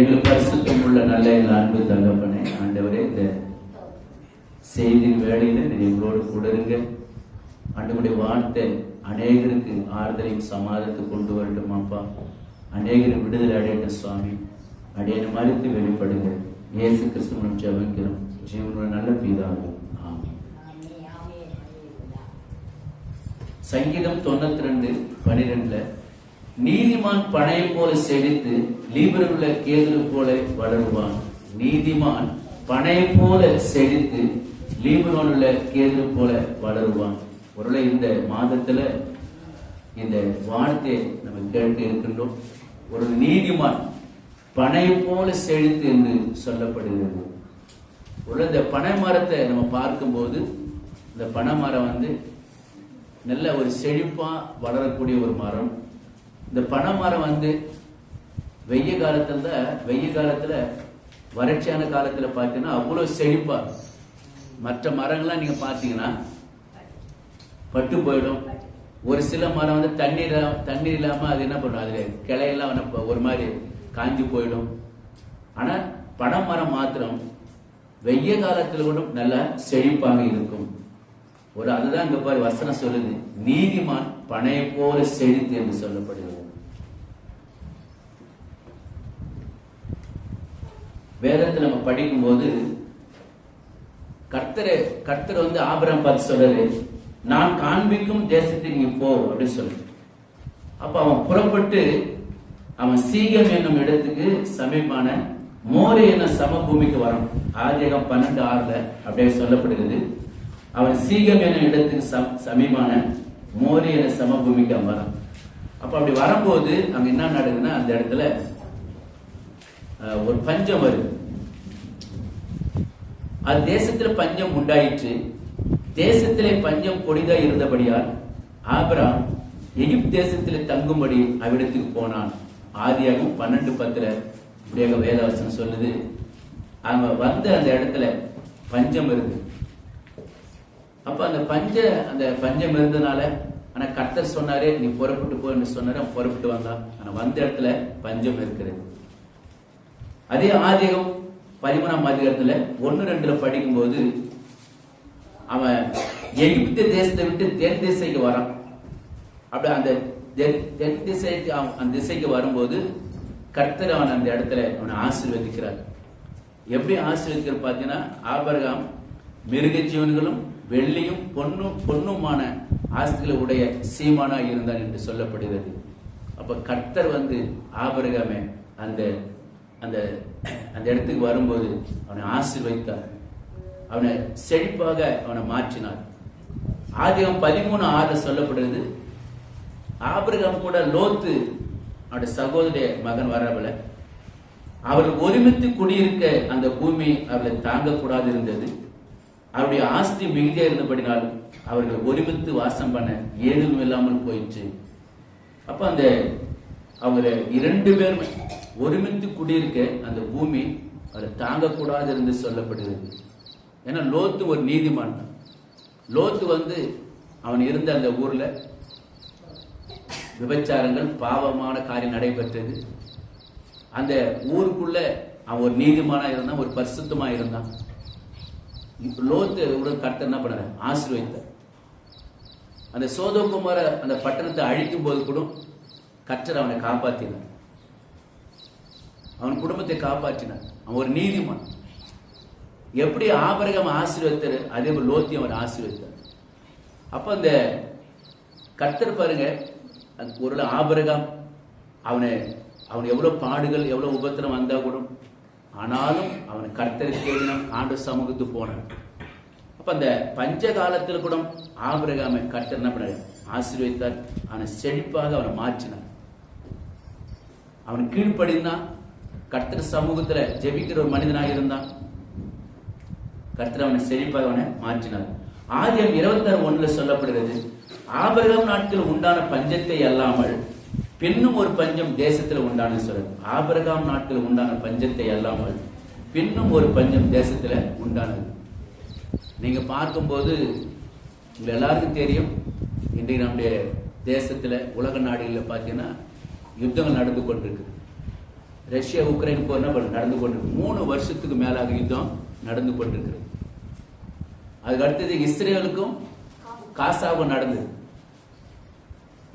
எங்கள் பரிசுத்தம் உள்ள நல்ல எங்கள் அன்பு தகப்பனே ஆண்டவரே இந்த செய்தியின் வேலையில எங்களோடு கூட இருங்க. ஆண்டவருடைய வார்த்தை அநேகருக்கு ஆறுதலையும் சமாதத்தை கொண்டு வரட்டும் அப்பா. அநேகர் விடுதலை அடையட்டும் சுவாமி. அடையனை மறுத்து வெளிப்படுங்க இயேசு கிறிஸ்துவனும் ஜெபிக்கிறோம். ஜீவனோட நல்ல பீதாகும் சங்கீதம் தொண்ணூத்தி ரெண்டு பனிரெண்டுல நீதிமான் பனையை போல செழித்து லீபருள்ள கேதுரு போல வளருவான். நீதிமான் பனையை போல செழித்து லீபரோன் உள்ள கேதுரு போல வளருவான். ஒருவேளை இந்த மாதத்துல இந்த வார்த்தையை நம்ம கேட்டு இருக்கின்றோம். ஒரு நீதிமான் பனை போல செழித்து என்று சொல்லப்படுகிறது. ஒரு இந்த பனை மரத்தை நம்ம பார்க்கும்போது இந்த பனை மரம் வந்து நல்ல ஒரு செழிப்பா வளரக்கூடிய ஒரு மரம். இந்த பனை மரம் வந்து வெய்ய காலத்துல வெய்ய காலத்துல வறட்சியான காலத்துல பார்த்தீங்கன்னா அவ்வளவு செழிப்பா மற்ற மரங்கள்லாம் நீங்க பார்த்தீங்கன்னா பட்டு போயிடும். ஒரு சில மரம் வந்து தண்ணீர் தண்ணீர் இல்லாம அது என்ன பண்ணும்? அதுல கிளையெல்லாம் வந்து ஒரு மாதிரி காஞ்சு போயிடும். ஆனா பனை மரம் மாத்திரம் வெய்ய காலத்துல கூட நல்லா செழிப்பாக இருக்கும். ஒரு அதுதான் இங்க பாரு வசனம் சொல்லுது. நீதிமான் பனையை போல செழித்து என்று சொல்லப்படுகிறது. வேதத்தை நம்ம படிக்கும்போது கர்த்தரை கர்த்தர் வந்து ஆபரம் பார்த்து சொல்றாரு நான் காண்பிக்கும் தேசத்துக்கு நீ போ அப்படின்னு சொல்லு அப்ப அவன் புறப்பட்டு அவன் சீகம் என்னும் இடத்துக்கு சமீபமான மோரே என சமபூமிக்கு வரும் ஆதிகம் பன்னெண்டு ஆறுல அப்படியே சொல்லப்படுகிறது. அவன் சீகம் என்னும் இடத்துக்கு சம்- சமீபமான மோரே என சமபூமிக்கு அவன் வரான். அப்ப அப்படி வரும்போது அங்க என்ன நடக்குதுன்னா அந்த இடத்துல ஒரு பஞ்சம் வருது. அது தேசத்துல பஞ்சம் உண்டாயிற்று. தேசத்திலே பஞ்சம் கொடிதா இருந்தபடியால் ஆபிராம் எகிப்து தேசத்தில் தங்கும்படி அவ்விடத்துக்கு போனான். ஆதியாகவும் பன்னெண்டு பத்துல உடைய வேதவசனம் சொல்லுது அவன் வந்த அந்த இடத்துல பஞ்சம் இருக்கு அப்ப அந்த பஞ்ச அந்த பஞ்சம் இருந்ததுனால ஆனா கர்த்தர் சொன்னாரே நீ புறப்பட்டு போன்னு சொன்னாரு அவன் புறப்பட்டு வந்தான். ஆனா வந்த இடத்துல பஞ்சம் இருக்கிறது. அதே ஆதிகம் பதிமூணாம் அதிகாரத்துல ஒன்னு ரெண்டுல படிக்கும்போது அவன் எகிப்து தேசத்தை விட்டு தென் திசைக்கு வரான். அப்படி அந்த தென் தென் திசைக்கு அந்த திசைக்கு வரும்போது கர்த்தர் அவன் அந்த இடத்துல அவனை ஆசீர்வதிக்கிறார். எப்படி ஆசீர்வதிக்கிற பார்த்தீங்கன்னா ஆபரகாம் மிருக ஜீவன்களும் வெள்ளியும் பொன்னும் பொண்ணுமான ஆஸ்திகளை உடைய சீமானா இருந்தான் என்று சொல்லப்படுகிறது. அப்ப கர்த்தர் வந்து ஆபரகாமே அந்த அந்த அந்த இடத்துக்கு வரும்போது அவனை ஆசீர்வதித்தார். அவனை செழிப்பாக அவனை மாற்றினார். ஆதிகம் பதிமூணு ஆறு சொல்லப்படுகிறது ஆபிரகம் கூட லோத்து அவனுடைய சகோதரிய மகன் வரவல அவர்கள் ஒருமித்து குடியிருக்க அந்த பூமி அவர்களை தாங்கக்கூடாது இருந்தது அவருடைய ஆஸ்தி மிகுதியா இருந்தபடினாலும் அவர்கள் ஒருமித்து வாசம் பண்ண ஏதும் இல்லாமல் போயிடுச்சு அப்ப அந்த அவங்க இரண்டு பேருமே ஒருமித்து குடியிருக்க அந்த பூமி அவரை தாங்கக்கூடாது என்று சொல்லப்படுகிறது. ஏன்னா லோத்து ஒரு நீதிமான். லோத்து வந்து அவன் இருந்த அந்த ஊர்ல விபச்சாரங்கள் பாவமான காரியம் நடைபெற்றது. அந்த ஊருக்குள்ள அவன் ஒரு நீதிமானாக இருந்தான் ஒரு பரிசுத்தமாக இருந்தான். லோத்து உடன் கர்த்தர் என்ன பண்ணாரு ஆசீர்வதித்தார் அந்த சோதோகுமார அந்த பட்டணத்தை அழிக்கும் போது கூட கற்றர் அவனை காப்பாற்றினார் அவன் குடும்பத்தை காப்பாற்றினார். அவன் ஒரு நீதிமான். எப்படி ஆபரகம் ஆசீர்வதித்தார் அதே போல் லோத்தி அவன் ஆசீர்வதித்தார். அப்போ அந்த கர்த்தர் பாருங்க ஒரு ஆபரகம் அவனை அவன் எவ்வளோ பாடுகள் எவ்வளோ உபத்திரம் வந்தால் கூட ஆனாலும் அவன் கர்த்தரை தேடினான் ஆண்டு சமூகத்துக்கு போனான். அப்போ அந்த பஞ்ச காலத்தில் கூட ஆபிரகாமை கர்த்தர் என்ன பண்ணாரு? ஆசீர்வதித்தார். அவனை செழிப்பாக அவனை மாற்றினார். அவன் கீழ்ப்படிந்தான் கர்த்தர் சமூகத்துல ஜெபிக்கிற ஒரு மனிதனாக இருந்தான். கர்த்தர் அவனை செழிப்பாக அவனை மாற்றினார். ஆதியம் இருபத்தாறு ஒண்ணுல சொல்லப்படுகிறது ஆபிரகாம் நாட்கள் உண்டான பஞ்சத்தை அல்லாமல் பின்னும் ஒரு பஞ்சம் தேசத்துல உண்டான சொல்றது ஆபரகாம் நாட்கள் உண்டான பஞ்சத்தை அல்லாமல் பின்னும் ஒரு பஞ்சம் தேசத்துல உண்டானது. நீங்க பார்க்கும்போது உங்க எல்லாருக்கும் தெரியும் இன்றைக்கு நம்முடைய தேசத்துல உலக நாடுகளில் பார்த்தீங்கன்னா யுத்தங்கள் நடந்து கொண்டிருக்கு ரஷ்யா உக்ரைன் போர் நடந்து கொண்டிருக்கு. மூணு வருஷத்துக்கு மேலாக யுத்தம் நடந்து கொண்டிருக்கிறது அதுக்கு அடுத்தது இஸ்ரேலுக்கும் காசாவும் நடந்தது.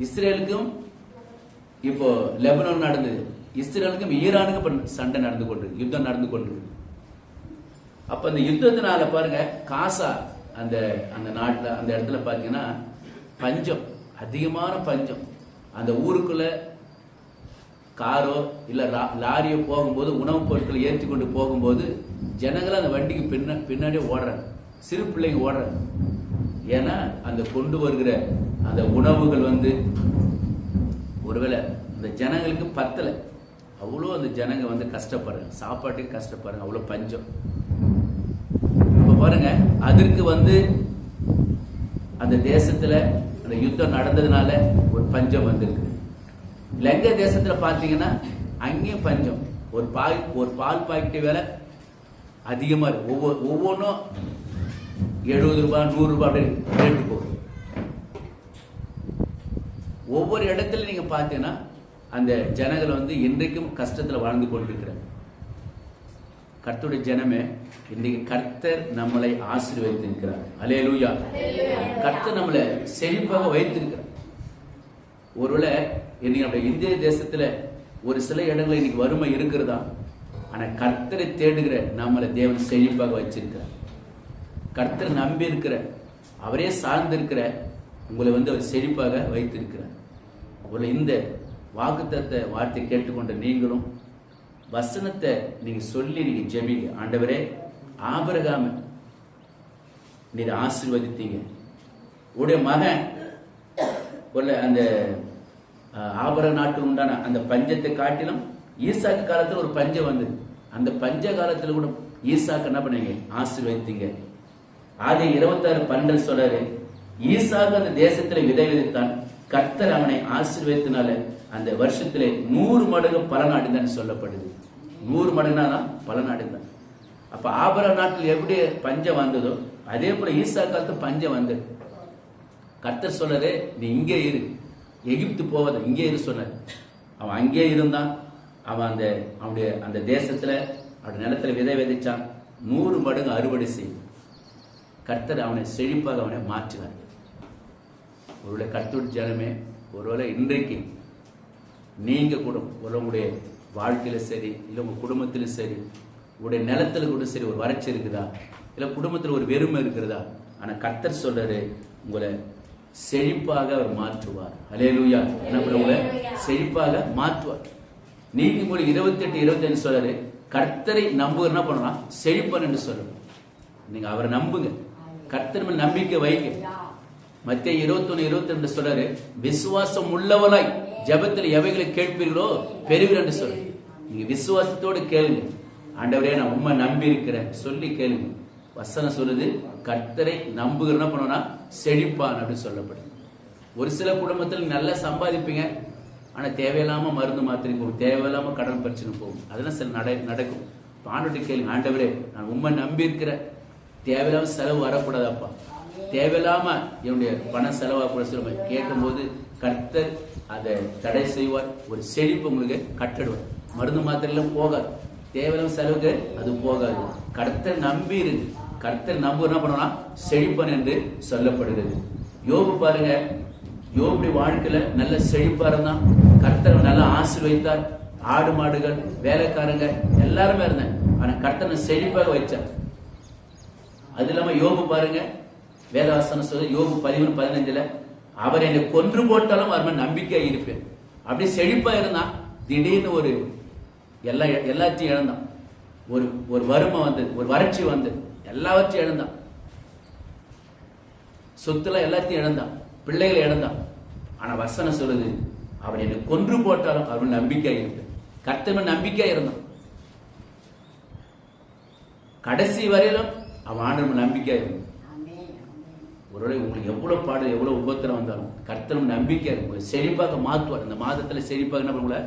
இஸ்ரேலுக்கும் இப்போ லெபனான் நடந்தது. இஸ்ரேலுக்கும் ஈரானுக்கும் இப்போ சண்டை நடந்து கொண்டிருக்கு. யுத்தம் நடந்து கொண்டிருக்கு. அப்ப அந்த யுத்தத்தினால பாருங்க காசா அந்த அந்த நாட்டில் அந்த இடத்துல பாத்தீங்கன்னா பஞ்சம் அதிகமான பஞ்சம். அந்த ஊருக்குள்ள காரோ இல்ல லாரியோ போகும்போது உணவுப் பொருட்களை ஏற்றி கொண்டு போகும்போது ஜனங்கள் அந்த வண்டிக்கு பின்ன பின்னாடி ஓடுறாங்க. சிறு பிள்ளைங்க ஓடுறாங்க. ஏன்னா அந்த கொண்டு வருகிற அந்த உணவுகள் வந்து ஒருவேளை அந்த ஜனங்களுக்கு பத்தல. அவ்வளோ அந்த ஜனங்க வந்து கஷ்டப்படுறாங்க. சாப்பாட்டுக்கு கஷ்டப்படுறாங்க. அவ்வளோ பஞ்சம். இப்போ பாருங்க அதற்கு வந்து அந்த தேசத்தில் அந்த யுத்தம் நடந்ததுனால ஒரு பஞ்சம் வந்திருக்கு. லங்க தேசத்துல பாத்தீங்கன்னா அங்கேயும் பஞ்சம். ஒரு பால் ஒரு பால் பாக்கெட் விலை அதிகமா இருக்கு. ஒவ்வொரு ஒவ்வொன்றும் எழுபது ரூபாய் நூறு ரூபாய் அப்படி ரேட்டு போகுது. ஒவ்வொரு இடத்துல நீங்க பார்த்தீங்கன்னா அந்த ஜனங்கள் வந்து இன்றைக்கும் கஷ்டத்துல வாழ்ந்து கொண்டிருக்கிறாங்க. கர்த்தருடைய ஜனமே இன்றைக்கு கர்த்தர் நம்மளை ஆசீர்வதித்திருக்கிறார். அலேலூயா கர்த்தர் நம்மளை செழிப்பாக வைத்திருக்கிறார். ஒருவேளை இன்னைக்கு நம்ம இந்திய தேசத்துல ஒரு சில இடங்களில் இன்னைக்கு வறுமை இருக்கிறதா? ஆனா கர்த்தரை தேடுகிற நம்மளை தேவன் செழிப்பாக வச்சிருக்கிறார். கர்த்தரை நம்பி இருக்கிற அவரே சார்ந்திருக்கிற உங்களை வந்து அவர் செழிப்பாக வைத்திருக்கிறார். உங்களை இந்த வாக்குத்தத்தை வார்த்தை கேட்டுக்கொண்ட நீங்களும் வசனத்தை நீங்க சொல்லி நீங்க ஜெபிங்க. ஆண்டவரே ஆபரகாம நீர் ஆசீர்வதித்தீங்க. உடைய மகன் அந்த ஆபர நாட்டு உண்டான அந்த பஞ்சத்தை காட்டிலும் ஈசாக்கு காலத்தில் ஒரு பஞ்சம் வந்தது. அந்த பஞ்ச காலத்தில் கூட ஈசாக்கு என்ன பண்ணீங்க? ஆசீர்வதித்தீங்க. ஆதி இருபத்தாறு பன்னெண்டு சொல்றாரு ஈசாக்கு அந்த தேசத்துல விதை விதைத்தான். கர்த்தர் அவனை ஆசீர்வதித்தனால அந்த வருஷத்துல நூறு மடங்கு பலன் அடைந்தான்னு சொல்லப்படுது. நூறு மடங்குனா பலன் அடைந்தான். அப்ப ஆபர நாட்டில் எப்படி பஞ்சம் வந்ததோ அதே போல ஈசா காலத்து பஞ்சம் வந்தது. கர்த்தர் சொல்றாரு நீ இங்கே இரு. எகிப்து போவதை இங்கே இரு சொன்னார். அவன் அங்கே இருந்தான். அவன் அந்த அவனுடைய அந்த தேசத்துல அவனுடைய நிலத்துல விதை விதைச்சான். நூறு மடங்கு அறுவடை செய்யும் கர்த்தர் அவனை செழிப்பாக அவனை மாற்றினார் ஒருவேளை கர்த்தருடைய ஜனமே ஒருவேளை இன்றைக்கு நீங்க கூட உங்களுடைய வாழ்க்கையில சரி இல்லை உங்க குடும்பத்திலும் சரி உங்களுடைய நிலத்துல கூட சரி ஒரு வறட்சி இருக்குதா? இல்லை குடும்பத்தில் ஒரு வெறுமை இருக்கிறதா ஆனால் கர்த்தர் சொல்றாரு உங்களை செழிப்பாக அவர் மாற்றுவார். அலேலூயா என்ன பண்ணுவாங்க? செழிப்பாக மாற்றுவார். நீதிமொழி இருபத்தி எட்டு இருபத்தி அஞ்சு சொல்றாரு கர்த்தரை நம்புகிற என்ன பண்ணலாம் செழிப்பன் என்று சொல்லணும் நீங்க அவரை நம்புங்க. கர்த்தர் மேல் நம்பிக்கை வைங்க. மத்திய இருபத்தொன்னு இருபத்தி ரெண்டு சொல்றாரு விசுவாசம் உள்ளவனாய் ஜெபத்தில் எவைகளை கேட்பீர்களோ பெறுவீர் என்று சொல்லு நீங்க விசுவாசத்தோடு கேளுங்க. ஆண்டவரே நான் உண்மை நம்பி இருக்கிறேன் சொல்லி கேளுங்க. வசனம் சொல்லுது கர்த்தரை நம்புகிற என்ன பண்ணுவோம்னா செழிப்பான் அப்படின்னு சொல்லப்படுது. ஒரு சில குடும்பத்தில் நல்லா சம்பாதிப்பீங்க ஆனால் தேவையில்லாமல் மருந்து மாத்திரை போகும் தேவையில்லாமல் கடன் பிரச்சனை போகும். அதெல்லாம் சில நட நடக்கும். ஆண்டவர்கிட்ட கேளுங்க ஆண்டவரே நான் உண்மை நம்பி இருக்கிறேன். தேவையில்லாமல் செலவு வரக்கூடாதப்பா. தேவையில்லாமல் என்னுடைய பண செலவாக சொல்ல கேட்கும்போது கர்த்தர் அதை தடை செய்வார். ஒரு செழிப்பு உங்களுக்கு கட்டிடுவார். மருந்து மாத்திரைலாம் போகாது. தேவையில்லாமல் செலவுக்கு அது போகாது. கர்த்தர் நம்பி இருக்கு. கர்த்தர் நம்ப என்ன பண்ணலாம் செழிப்பன் என்று சொல்லப்படுகிறது. யோபு பாருங்க. யோபுடைய வாழ்க்கையில நல்ல செழிப்பா இருந்தான் கர்த்தர் நல்லா வைத்தார் ஆடு மாடுகள் வேலைக்காரங்க எல்லாருமே இருந்தேன். ஆனா கர்த்தனை செழிப்பாக வச்சார். அது இல்லாம யோபு பாருங்க. வேதவாசனம் சொல்ல யோபு பதிமூணு பதினஞ்சுல அவர் என்னை கொன்று போட்டாலும் அவர் மேல் நம்பிக்கையா இருப்பேன். அப்படியே செழிப்பா இருந்தான் திடீர்னு ஒரு எல்லா எல்லாத்தையும் இழந்தான். ஒரு ஒரு வறுமை வந்தது ஒரு வறட்சி வந்தது. எல்லாவற்றையும் இழந்தான். சொத்துல எல்லாத்தையும் இழந்தான். பிள்ளைகளை இழந்தான். ஆனா வசனம் சொல்லுது அவன் என்னை கொன்று போட்டாலும் அவன் நம்பிக்கை இருப்பேன். கர்த்தவன் நம்பிக்கையா இருந்தான். கடைசி வரையிலும் அவன் ஆண்டவன் நம்பிக்கையா இருந்தான். ஒருவேளை உங்களுக்கு எவ்வளவு பாடு எவ்வளவு உபத்திரம் வந்தாலும் கர்த்தரும் நம்பிக்கை இருக்கும் செழிப்பாக மாத்துவார். இந்த மாதத்துல செழிப்பாக என்ன உங்களை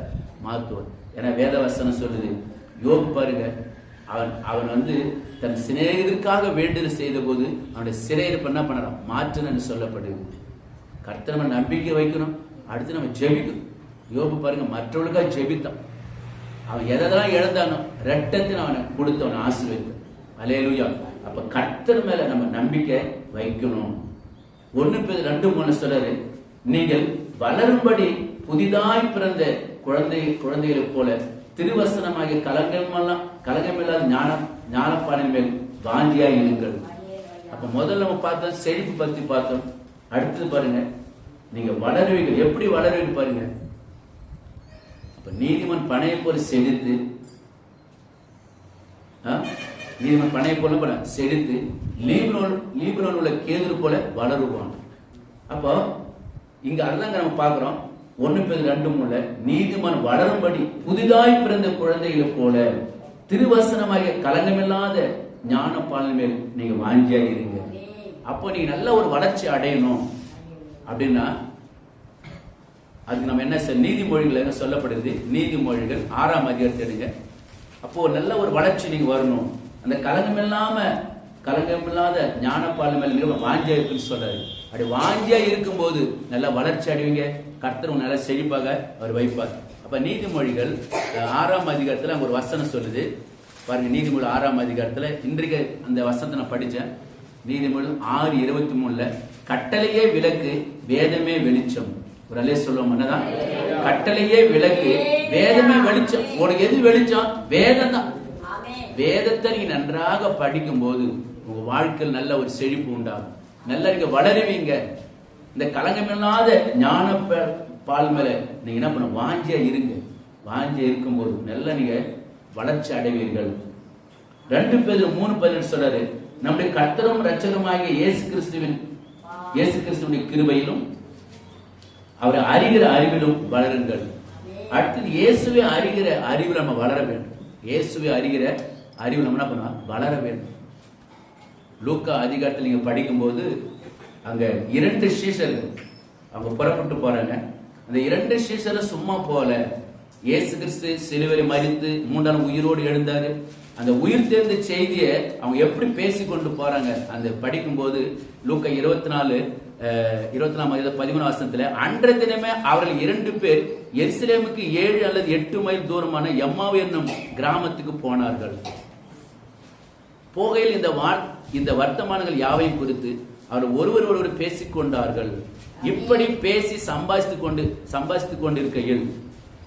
மாத்துவார். ஏன்னா வேதவசனம் சொல்லுது யோகு பாருங்க அவன் அவன் வந்து தன் சிநேகிதற்காக வேண்டுதல் செய்த போது அவனுடைய சிறையிருப்பு என்ன பண்ணலாம்? மாற்றணும்னு சொல்லப்படுது கர்த்தர் நம்ம நம்பிக்கை வைக்கணும். அடுத்து நம்ம ஜெபிக்கணும். யோபு பாருங்க மற்றவர்களுக்காக ஜெபித்தான். அவன் எதெல்லாம் இழந்தானோ ரெட்டத்தின் அவனை கொடுத்தவனை ஆசீர்வதித்தான். அலேலுயா அப்ப கர்த்தர் மேல நம்ம நம்பிக்கை வைக்கணும். ஒண்ணு பேர் ரெண்டு மூணு சொல்றாரு. நீங்கள் வளரும்படி புதிதாய் பிறந்த குழந்தை குழந்தைகளை போல திருவசனமாகிய கலங்கமெல்லாம் கலங்கமில்லாத ஞானம் ஞானப்பானின் மேல் வாந்தியாய் இருங்கள் அப்ப முதல்ல நம்ம பார்த்தோம் செழிப்பு பத்தி பார்த்தோம். அடுத்தது பாருங்க நீங்க வளருவீங்க எப்படி வளருவீங்க பாருங்க. அப்ப நீதிமன் பனையை போல செழித்து ஆ? நீதிமன் பனையை போல போல செழித்து லீபனோன் லீபனோன் உள்ள கேதுரு போல வளருவான். அப்போ இங்க அதுதாங்க நம்ம பார்க்குறோம். ஒண்ணு பேர் ரெண்டு மூல நீதிமன் வளரும்படி புதிதாய் பிறந்த குழந்தைகளை போல திருவசனமாகிய கலங்கமில்லாத ஞான பாலன் மேல் நீங்க வாஞ்சியா இருங்க அப்போ நீங்க நல்ல ஒரு வளர்ச்சி அடையணும். அப்படின்னா அதுக்கு நம்ம என்ன நீதிமொழிகள் என்ன சொல்லப்படுது? நீதிமொழிகள் ஆறாம் அதிகாரத்தை எடுங்க. அப்போ ஒரு நல்ல ஒரு வளர்ச்சி நீங்க வரணும். அந்த கலங்கம் இல்லாம கலங்கம் இல்லாத ஞானப்பால் மேல நீங்க வாஞ்சியா இருக்குன்னு சொல்றாரு. அப்படி வாஞ்சியா இருக்கும்போது நல்ல வளர்ச்சி அடைவீங்க. கர்த்தர் உங்களை நல்லா செழிப்பாக அவர் வைப்பார். அப்ப நீதிமொழிகள் ஆறாம் அதிகாரத்துல அங்க ஒரு வசனம் சொல்லுது. பாருங்க நீதிமொழி ஆறாம் அதிகாரத்துல இன்றைக்கு அந்த வசனத்தை நான் படிச்சேன். நீதிமொழி ஆறு இருபத்தி மூணுல கட்டளையே விளக்கு வேதமே வெளிச்சம். ஒரு அல்லே சொல்லுவோம் என்னதான்? கட்டளையே விளக்கு வேதமே வெளிச்சம். உனக்கு எது வெளிச்சம்? வேதம் தான். வேதத்தை நீங்க நன்றாக படிக்கும் போது உங்க வாழ்க்கையில் நல்ல ஒரு செழிப்பு உண்டாகும். நல்ல நீங்க வளருவீங்க. இந்த கலங்கமில்லாத ஞான பால் மேலே நீங்கள் என்ன பண்ண வாஞ்சியாக இருங்க. வாஞ்சியாக இருக்கும்போது நல்ல நீங்கள் வளர்ச்சி அடைவீர்கள். ரெண்டு பேர் மூணு பதினெட்டு சொல்றாரு? நம்முடைய கத்தரும் ரச்சகமாகிய இயேசு கிறிஸ்துவின் இயேசு கிறிஸ்துவின் கிருபையிலும் அவரை அறிகிற அறிவிலும் வளருங்கள். அடுத்தது இயேசுவை அறிகிற அறிவில் நம்ம வளர வேண்டும். இயேசுவை அறிகிற அறிவு நம்ம என்ன பண்ணலாம்? வளர வேண்டும். லூக்கா அதிகாரத்தில் நீங்க படிக்கும்போது அங்க இரண்டு சீஷர்கள் அவங்க புறப்பட்டு போறாங்க. அந்த இரண்டு சீஷரும் சும்மா போல. இயேசு கிறிஸ்து சிலுவையில் மறித்து மூன்றாம் உயிரோடு எழுந்தாரு. அந்த உயிர் தேர்ந்த செய்தியை அவங்க எப்படி பேசி கொண்டு போறாங்க அந்த படிக்கும்போது லூக்க இருபத்தி நாலு இருபத்தி நாலாம் பதிமூணு வருஷத்துல அன்றைய தினமே அவர்கள் இரண்டு பேர் எருசலேமுக்கு ஏழு அல்லது எட்டு மைல் தூரமான எம்மாவு என்னும் கிராமத்துக்கு போனார்கள். போகையில் இந்த வார் இந்த வர்த்தமானங்கள் யாவையும் குறித்து அவர் ஒருவர் ஒருவர் பேசிக்கொண்டார்கள். இப்படி பேசி சம்பாதித்துக் கொண்டு சம்பாதித்து கொண்டிருக்கையில்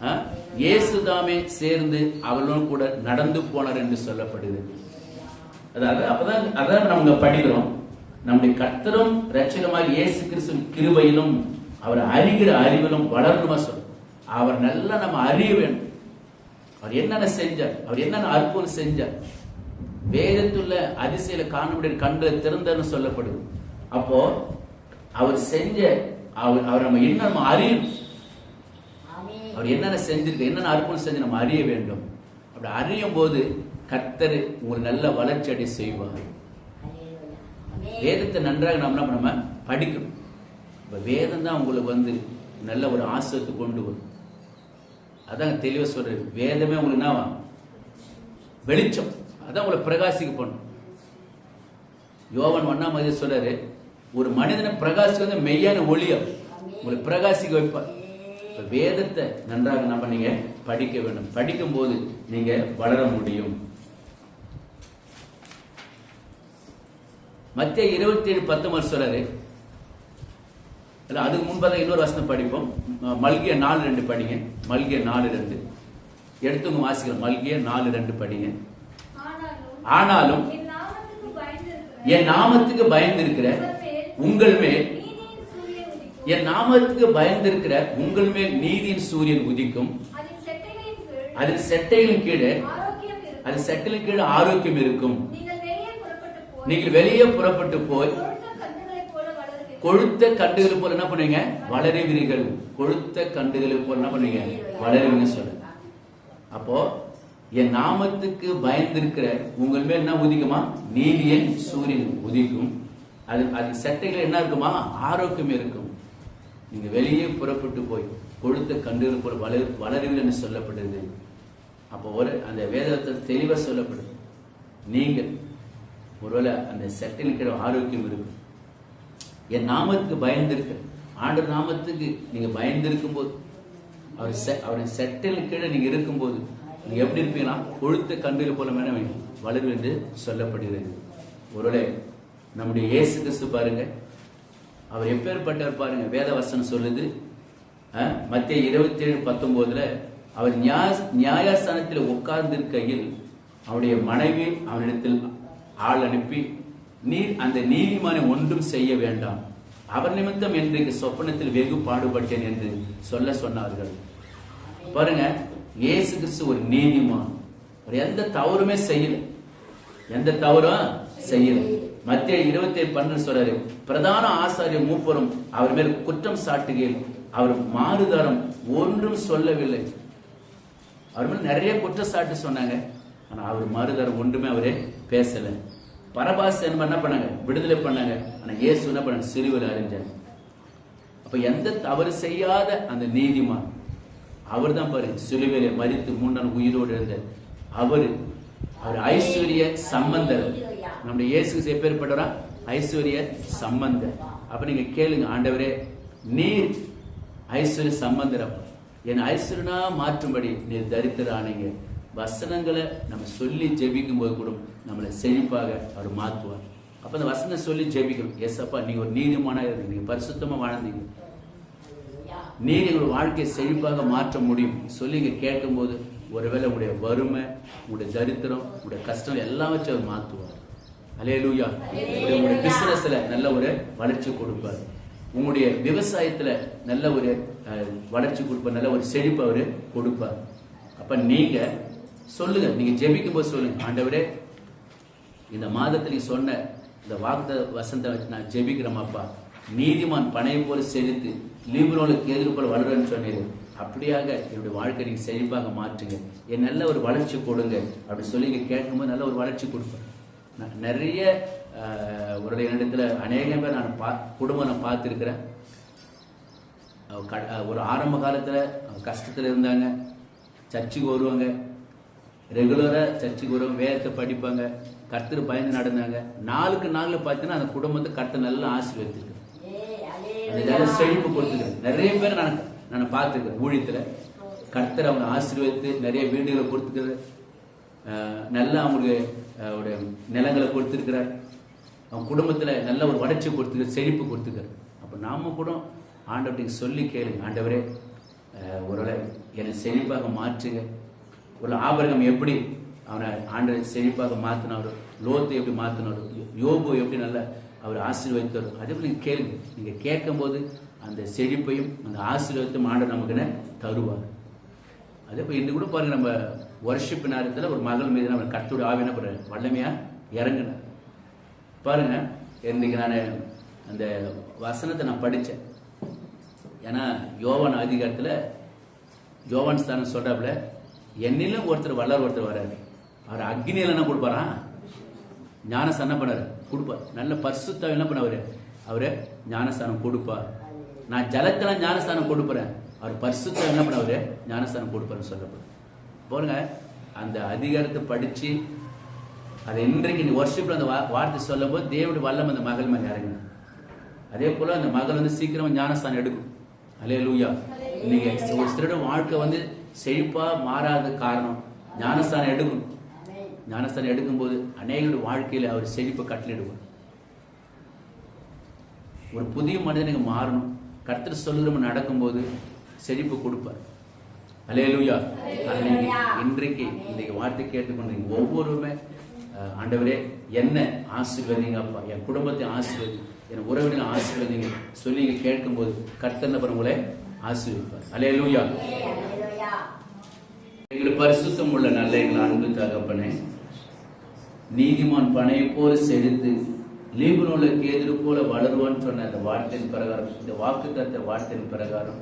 ஆ, இயேசுதாமே சேர்ந்து அவளும் கூட நடந்து போனார் என்று சொல்லப்படுது அதாவது அப்பதான் அதான் நம்ம படிக்கிறோம். நம்முடைய கர்த்தரும் ரட்சகமாக இயேசு கிறிஸ்து கிருபையிலும் அவர் அறிகிற அறிவிலும் வளரணுமா சொல்லும் அவர் நல்லா நம்ம அறிய வேண்டும். அவர் என்னென்ன செஞ்சார் அவர் என்னென்ன அற்புதம் செஞ்சார். வேதத்துள்ள அதிசயில காண முடியும் கண்டு திறந்தன்னு சொல்லப்படுது. அப்போ அவர் செஞ்ச அவர் அவர் நம்ம என்ன நம்ம அறியணும் அவர் என்னென்ன செஞ்சிருக்கு என்னென்ன அற்புதம் செஞ்சு நம்ம அறிய வேண்டும்? அப்படி அறியும் போது கர்த்தர் உங்களுக்கு நல்ல வளர்ச்சி அடை செய்வார். வேதத்தை நன்றாக நம்ம என்ன நம்ம படிக்கணும். இப்ப வேதம் தான் உங்களுக்கு வந்து நல்ல ஒரு ஆசிரியத்தை கொண்டு வரும். அதான் தெளிவா சொல்றது. வேதமே உங்களுக்கு என்னவா வெளிச்சம். அதான் உங்களை பிரகாசிக்க பண்ணும் யோவன் ஒண்ணாம் மதிய சொல்றாரு ஒரு மனிதனை பிரகாசிக்க வந்து மெய்யான ஒளியா உங்களை பிரகாசிக்க வைப்பார் இப்ப வேதத்தை நன்றாக நம்ம நீங்க படிக்க வேண்டும். படிக்கும் போது நீங்க வளர முடியும். மத்திய இருபத்தி ஏழு பத்தொன்பது சொல்றாரு. இல்ல அதுக்கு முன்பதாக இன்னொரு வசனம் படிப்போம். மல்கிய நாலு ரெண்டு படிங்க. மல்கிய நாலு ரெண்டு. எடுத்துங்க வாசிக்கிறோம் மல்கிய நாலு ரெண்டு படிங்க. ஆனாலும் என் நாமத்துக்கு நாமத்துக்கு பயந்திருக்கிற உங்கள் மேல் என் நாமத்துக்கு பயந்திருக்கிற உங்கள் மேல் நீதியின் சூரியன் உதிக்கும். அது செட்டைகளின் அதில் செட்டைகளின் கீழே அது செட்டிலின் கீழே ஆரோக்கியம் இருக்கும். நீங்கள் வெளியே புறப்பட்டு போய் கொழுத்த கொழுத்த கண்டுகளை போல என்ன பண்ணுவீங்க? வளருவீர்கள். கொழுத்த கண்டுகளை போல என்ன பண்ணுவீங்க? வளருவீங்க சொல்லு அப்போ என் நாமத்துக்கு பயந்திருக்கிற உங்கள் மேல் என்ன உதிக்குமா? நீதியின் சூரியன் உதிக்கும். அது அது சட்டைகள் என்ன இருக்குமா? ஆரோக்கியம் இருக்கும். நீங்க வெளியே புறப்பட்டு போய் கொழுத்த கண்டுகள் போல் வளர் வளருவீர்கள் என்று சொல்லப்படுது அப்போ ஒரு அந்த வேதத்தில் தெளிவாக சொல்லப்படுது. நீங்கள் ஒருவேளை அந்த சட்டையில் கீழே ஆரோக்கியம் இருக்கும் என் நாமத்துக்கு பயந்திருக்க. ஆண்டு நாமத்துக்கு நீங்கள் பயந்திருக்கும் போது அவர் செ- அவரின் செட்டில் கீழே நீங்கள் இருக்கும்போது நீங்கள் எப்படி இருப்பீங்கன்னா கொழுத்த கண்டிரு போல மேலே வளரும் என்று சொல்லப்படுகிறது. ஒருவேளை நம்முடைய இயேசு கிறிஸ்து பாருங்க. அவர் எப்பேற்பட்டவர் பாருங்க? வேத வசனம் சொல்லுது மத்திய இருபத்தி ஏழு பத்தொன்பதுல அவர் நியாய- நியாயஸ்தானத்தில் உட்கார்ந்திருக்கையில் அவருடைய மனைவி அவனிடத்தில் ஆள் அனுப்பி நீர் அந்த நீதிமானை ஒன்றும் செய்ய வேண்டாம். அவர் நிமித்தம் இன்றைக்கு சொப்பனத்தில் வெகு பாடுபட்டேன் என்று சொல்ல சொன்னார்கள். பாருங்க இயேசு கிறிஸ்து ஒரு நீதிமான். அவர் எந்த தவறுமே செய்யல. எந்த தவறும் செய்யல. மத்திய இருபத்தி ஏழு பன்னெண்டு சொல்றாரு பிரதான ஆசாரிய மூப்பரும் அவர் மேல் குற்றம் சாட்டுகையில் அவர் மாறுதரம் ஒன்றும் சொல்லவில்லை. அவர் மேல் நிறைய குற்றச்சாட்டு சொன்னாங்க ஆனா அவர் மாறுதாரம் ஒன்றுமே அவரே பேசல. பரபாஸ் என்ன பண்ணாங்க? விடுதலை பண்ணாங்க. ஆனா இயேசு என்ன பண்ணாங்க சிறுவில் அறிஞ்சாங்க அப்ப எந்த தவறு செய்யாத அந்த நீதிமான் அவர் தான் பாரு சிலுவையில மறித்து மூன்றாம் உயிரோடு இருந்த அவர் அவர் ஐஸ்வர்ய சம்பந்தர். நம்முடைய இயேசு எப்பேற்பட்டவரா? ஐஸ்வர்ய சம்பந்த அப்ப நீங்க கேளுங்க ஆண்டவரே நீர் ஐஸ்வர்ய சம்பந்தரம் என் ஐஸ்வர்யனா மாற்றும்படி நீர் தரித்திரானீங்க வசனங்களை நம்ம சொல்லி ஜெபிக்கும் போது கூட நம்மளை செழிப்பாக அவர் மாற்றுவார். அப்ப அந்த வசனம் சொல்லி ஜெபிக்கணும் எஸ் அப்பா நீங்க ஒரு நீதிமானா இருக்கு நீங்க பரிசுத்தமா வாழ்ந்தீங்க. நீர் எங்களோட வாழ்க்கையை செழிப்பாக மாற்ற முடியும். சொல்லி இங்க கேட்கும்போது ஒருவேளை உங்களுடைய வறுமை உங்களுடைய தரித்திரம் உங்களுடைய கஷ்டம் எல்லாம் வச்சு அவர் மாற்றுவார். அலேலூயா உங்களுடைய பிசினஸ்ல நல்ல ஒரு வளர்ச்சி கொடுப்பார். உங்களுடைய விவசாயத்துல நல்ல ஒரு வளர்ச்சி கொடுப்பார். நல்ல ஒரு செழிப்பு அவரு கொடுப்பார். அப்ப நீங்க சொல்லுங்க. நீங்க ஜெபிக்கும் போது சொல்லுங்க. ஆண்டவரே இந்த மாதத்துல நீ சொன்ன இந்த வாக்குத்த வசந்த வச்சு நான் ஜெபிக்கிறோமாப்பா நீதிமான் பனையை போல செழித்து லீபரோலுக்கு எதிர் போல வளருன்னு சொன்னீங்க அப்படியாக என்னுடைய வாழ்க்கை நீங்க செழிப்பாக மாற்றுங்க. என் நல்ல ஒரு வளர்ச்சி கொடுங்க. அப்படி சொல்லி இங்க கேட்கும்போது நல்ல ஒரு வளர்ச்சி கொடுப்பேன் நிறைய ஒரு இடத்துல அநேக பேர் நான் பா குடும்பம் நான் பார்த்துருக்கிறேன். ஒரு ஆரம்ப காலத்துல அவங்க கஷ்டத்துல இருந்தாங்க. சர்ச்சுக்கு வருவாங்க. ரெகுலரா சர்ச்சுக்கு வருவாங்க வேதத்தை படிப்பாங்க. கர்த்தர் பயந்து நடந்தாங்க. நாளுக்கு நாள் பார்த்தீங்கன்னா அந்த குடும்பத்தை கர்த்தர் நல்லா ஆசீர்வதிச்சிருக்கு அந்த நல்ல செழிப்பு கொடுத்துருக்கு நிறைய பேர் நான் நான் பார்த்துருக்கேன் ஊழியத்துல. கர்த்தர் அவங்க ஆசீர்வதித்து நிறைய வீடுகளை கொடுத்துக்கிறது நல்லா அவங்களுக்கு அவருடைய நிலங்களை கொடுத்துருக்கிறார். அவங்க குடும்பத்தில் நல்ல ஒரு வளர்ச்சி கொடுத்துருக்க செழிப்பு கொடுத்துருக்காரு அப்போ நாம கூட ஆண்டவர்கிட்ட சொல்லி கேளுங்க ஆண்டவரே ஒருவரை ஒருவேளை என்னை செழிப்பாக மாற்றுங்க. ஒரு ஆபரகம் எப்படி அவனை ஆண்டவர் செழிப்பாக மாற்றினாரு லோத்தை எப்படி மாற்றினாரு யோபு எப்படி நல்ல அவர் ஆசீர்வதித்தாரோ அதே போல நீங்க கேளுங்க. நீங்கள் கேட்கும்போது அந்த செழிப்பையும் அந்த ஆசீர்வாதத்தையும் ஆண்டவர் நமக்கு தருவார். அதே போல் இன்னும் கூட பாருங்க நம்ம வருஷிப் நேரத்தில் ஒரு மகள் மீது நம்ம கர்த்தோட ஆவி என்ன பண்றாரு வல்லமையா இறங்குனார் பாருங்க இன்னைக்கு நான் அந்த வசனத்தை நான் படித்தேன் ஏன்னா யோவான் அதிகாரத்தில் யோவான் ஸ்தானம் சொல்றாப்புல என்னிலும் ஒருத்தர் வல்லர் ஒருத்தர் வராது அவர் அக்னியில் என்ன கொடுப்பாரா? ஞானஸ்தானம் என்ன பண்ணார். கொடுப்பார். நல்ல பரிசுத்தம் என்ன பண்ணவர் அவர் ஞானஸ்தானம் கொடுப்பார். நான் ஜலத்தில் ஞானஸ்தானம் கொடுப்பறேன். அவர் பரிசுத்தம் என்ன பண்ணவர் ஞானஸ்தானம் கொடுப்பாருன்னு சொல்லப்படும் பாருங்க அந்த அதிகாரத்தை படிச்சு அதை இன்றைக்கு நீ வருஷத்துல அந்த வா- வார்த்தை சொல்லும் போது தேவனுடைய வல்லம் அந்த மகள் மேல இறங்கின அதே போல அந்த மகள் வந்து சீக்கிரமா ஞானஸ்தானம் எடுக்கும். அலே லூயா இன்னைக்கு ஒரு சிலருடைய வாழ்க்கை வந்து செழிப்பா மாறாத காரணம். ஞானஸ்தானம் எடுக்கும். ஞானஸ்தானம் எடுக்கும்போது அநேகருடைய வாழ்க்கையில அவர் செழிப்பை கட்டளிடுவார் ஒரு புதிய மனிதனுக்கு மாறணும். கர்த்தர் சொல்லுகிற நடக்கும்போது செழிப்பு கொடுப்பார். அலேலுயா இன்றைக்கு இன்றைக்கு வார்த்தை கேட்டுக்கொண்டு ஒவ்வொருவருமே அஹ், ஆண்டவரே என்ன ஆசீர்வதிங்க அப்பா. என் குடும்பத்தை ஆசீர்வதி என் உறவினர் ஆசீர்வதிங்க. சொல்லி கேட்கும்போது கர்த்தர் என்ன பண்ண உங்களை ஆசீர்வதிப்பார் அலேலுயா எங்களுக்கு பரிசுத்தம் உள்ள நல்ல எங்கள் அன்பு தகப்பனே நீதிமான் பனையை போல செழித்து லீபனோல கேதுரு போல வளருவான்னு சொன்ன அந்த வார்த்தையின் பிரகாரம் இந்த வாக்கு தத்த வார்த்தையின் பிரகாரம்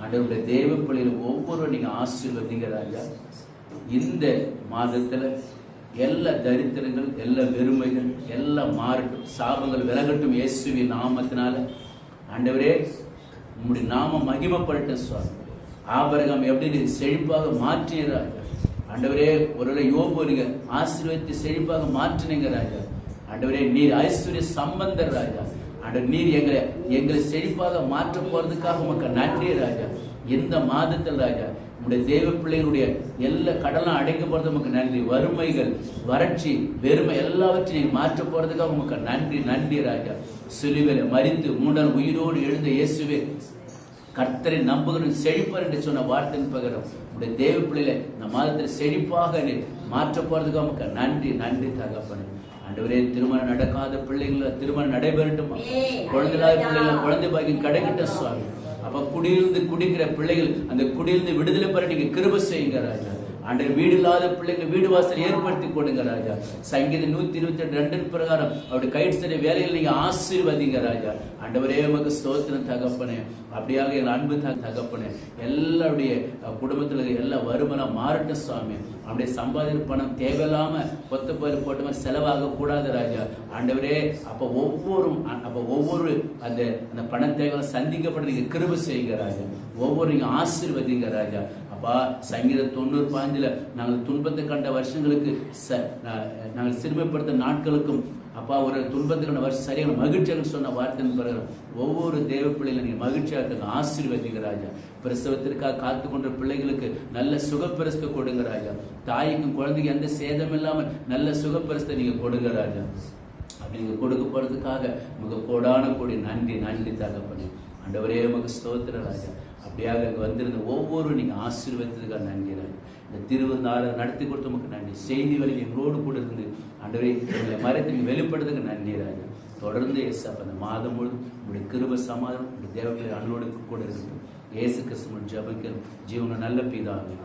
ஆண்டவருடைய தேவ பிள்ளைகள் ஒவ்வொருவரும் நீங்க ஆசீர்வதிங்க ராஜா இந்த மாதத்துல எல்லா தரித்திரங்கள் எல்லா வெறுமைகள் எல்லாம் மாறட்டும் சாபங்கள் விலகட்டும் இயேசுவின் நாமத்தினால. ஆண்டவரே உங்களுடைய நாம மகிமைப்படட்டும் சுவாமி. ஆபரகம் எப்படி நீ செழிப்பாக மாற்றினார் ஆண்டவரே ஒருவேளை யோபு நீங்க ஆசீர்வதித்து செழிப்பாக மாற்றினீங்க ராஜா ஆண்டவரே நீர் ஐஸ்வர்ய சம்பந்தர் ராஜா அட நீர் எங்களை எங்களை செழிப்பாக மாற்ற போறதுக்காக உமக்கு நன்றி ராஜா. இந்த மாதத்தில் ராஜா? உங்களுடைய தேவ பிள்ளைகளுடைய எல்லா கடலும் அடைக்க போறது உமக்கு நன்றி. வறுமைகள் வறட்சி வெறுமை எல்லாவற்றையும் மாற்ற போறதுக்காக உமக்கு நன்றி நன்றி ராஜா. சிலுவையில மறித்து மூன்றாம் உயிரோடு எழுந்த இயேசுவே கர்த்தரை நம்புகிற செழிப்பார் என்று சொன்ன வார்த்தையின் பகரம் உடைய தேவ பிள்ளையில இந்த மாதத்தில் செழிப்பாக மாற்ற போகிறதுக்காக உமக்கு நன்றி நன்றி தகப்பனே. ஆண்டவரே திருமணம் நடக்காத பிள்ளைங்கள திருமணம் நடைபெறட்டும்? குழந்தைலாத பிள்ளைங்கள குழந்தை பாக்கியம் கிடைக்கட்டும் சுவாமி. அப்ப குடியிருந்து குடிக்கிற பிள்ளைகள் அந்த குடியிருந்து விடுதலை பெற நீங்க கிருப செய்யுங்க ராஜா. அன்றைக்கு வீடு இல்லாத பிள்ளைங்க வீடு வாசல் ஏற்படுத்தி கொடுங்க ராஜா. சங்கீதம் நூத்தி இருபத்தி ரெண்டு பிரகாரம் அவருடைய கைடு வேலையில் நீங்க ஆசீர்வதிங்க ராஜா. அண்டவரே உமக்கு ஸ்தோத்திரம் தகப்பனே. அப்படியாக எங்கள் அன்பு த- தகப்பனே எல்லாருடைய குடும்பத்தில் குடும்பத்துல இருக்க எல்லா வருமானம் மாறட்டும் சுவாமி. அப்படியே சம்பாதிக்கிற பணம் தேவையில்லாம கொத்த பயிர் போட்ட மாதிரி செலவாக கூடாது ராஜா. ஆண்டவரே அப்ப ஒவ்வொரு அ- அப்ப ஒவ்வொரு அந்த அந்த பண தேவை சந்திக்கப்பட நீங்க கிருப செய்யுங்க ராஜா. ஒவ்வொரு நீங்க ஆசீர்வதிங்க ராஜா. அப்பா சங்கீத தொண்ணூறு பாஞ்சுல நாங்கள் துன்பத்தை கண்ட வருஷங்களுக்கு ச- நாங்கள் சிறுமைப்படுத்த நாட்களுக்கும் அப்பா ஒரு துன்பத்துக்கான வருஷம் சரியான மகிழ்ச்சியாக சொன்ன வார்த்தைன்னு பிறகு ஒவ்வொரு தேவ பிள்ளைகளை நீங்க மகிழ்ச்சியாக இருக்க ஆசீர்வதிங்க ராஜா. பிரசவத்திற்காக காத்து கொண்ட பிள்ளைகளுக்கு நல்ல சுகப்பிரஸ்த கொடுங்க ராஜா. தாய்க்கும் குழந்தைக்கு எந்த சேதம் இல்லாமல் நல்ல சுகப்பிரஸ்தை நீங்க கொடுங்க ராஜா. அப்படிங்க கொடுக்க போறதுக்காக மிக கோடான கோடி நன்றி நன்றி தகப்பனே. ஆண்டவரே உமக்கு ஸ்தோத்திர ராஜா. அப்படியாக இங்கே வந்திருந்த ஒவ்வொரு நீங்கள் ஆசீர்வதித்ததுக்காக நன்றி இந்த திருவிழாவை நடத்தி கொடுத்த உமக்கு நன்றி. செய்தி வழி எங்களோடு கூட இருந்து ஆண்டவரே எங்களை மறைத்து நீங்க வெளிப்படுறதுக்கு நன்றி ராஜா. தொடர்ந்து இயேசு அப்போ அந்த மாதம் முழுவதும் உங்களுடைய கிருப சமாதானம் உங்களுடைய தேவர்களை அன்னோடு கூட இருக்கட்டும். இயேசு கிறிஸ்துவன் ஜெபிக்கிறோம். ஜீவன நல்ல பிதாவே.